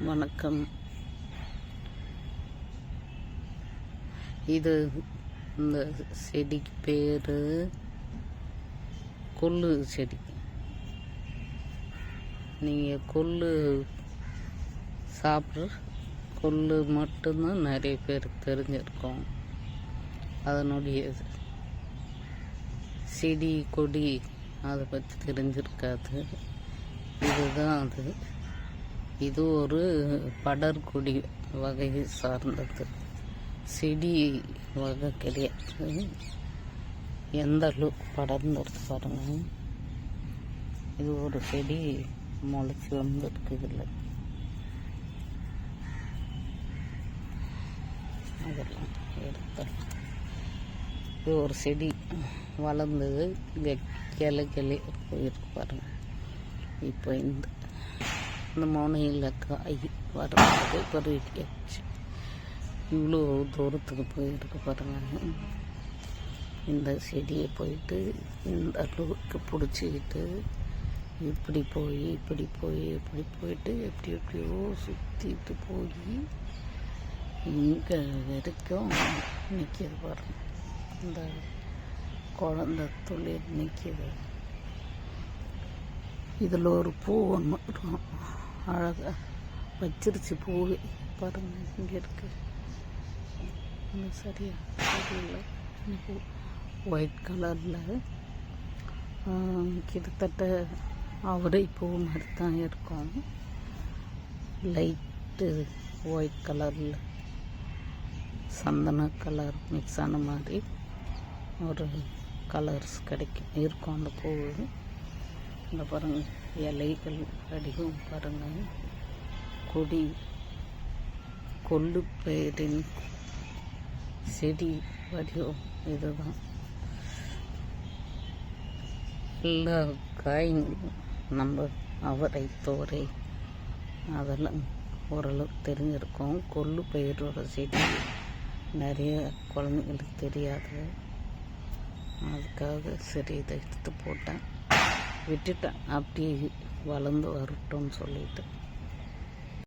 வணக்கம். இது இந்த செடிக்கு பேர் கொள்ளு செடி. நீங்கள் கொள்ளு சாப்பிட்ற கொள்ளு மட்டும்தான் நிறைய பேருக்கு தெரிஞ்சிருக்கோம். அதனுடைய செடி கொடி அதை பற்றி தெரிஞ்சிருக்காது. இதுதான் அது. இது ஒரு படர்கொடி வகையை சார்ந்தது. செடி வகை கிடையாது எந்த அளவுக்கு படர்ந்துருக்கு பாருங்கள் இது ஒரு செடி முளைச்சி வந்துருக்கு இதில் அதெல்லாம் எடுத்தேன் இது ஒரு செடி வளர்ந்தது. இங்கே கிளை கிளை போயிருக்கு பாருங்கள் இப்போ இந்த இந்த முனையில் காய் வர்றது பருவிக்காச்சு இவ்வளோ தூரத்துக்கு போயிருக்கு பாருங்க இந்த செடியை போயிட்டு இந்த அளவுக்கு பிடிச்சிக்கிட்டு இப்படி போய் இப்படி போய் இப்படி போயிட்டு எப்படி எப்படியோ சுற்றிட்டு போய் இங்கே வரைக்கும் நிற்கிது பாருங்க இந்த குழந்த தொழில் நிற்கிது இதில் ஒரு பூ ஒன்று அழகாக வச்சிருச்சு பூவே பாருங்க இங்கே இருக்கு. இன்னும் சரியா தெரியல. பூ. ஒயிட் கலரில் கிட்டத்தட்ட அவரை பூ மாதிரி தான் இருக்கும் லைட்டு ஒயிட் கலரில் சந்தன கலர் மிக்ஸ் ஆன மாதிரி ஒரு கலர்ஸ் கிடைக்கும் இருக்கும் அந்த பூ. இந்த பாருங்கள் இலைகள் அடிக்கும் பாருங்கள் கொடி கொள்ளுப்பயிரின் செடி வடிவம் இதுதான். எல்லா காய்களும் நம்ம அவரை தோரை அதெல்லாம் ஓரளவுக்கு தெரிஞ்சிருக்கோம். கொள்ளு பயிரோட செடி நிறைய குழந்தைங்களுக்கு தெரியாது. அதுக்காக சரி இதை எடுத்து போட்டேன். விட்டுட்டேன். அப்படியே வளர்ந்து வரட்டும்னு சொல்லிட்டு.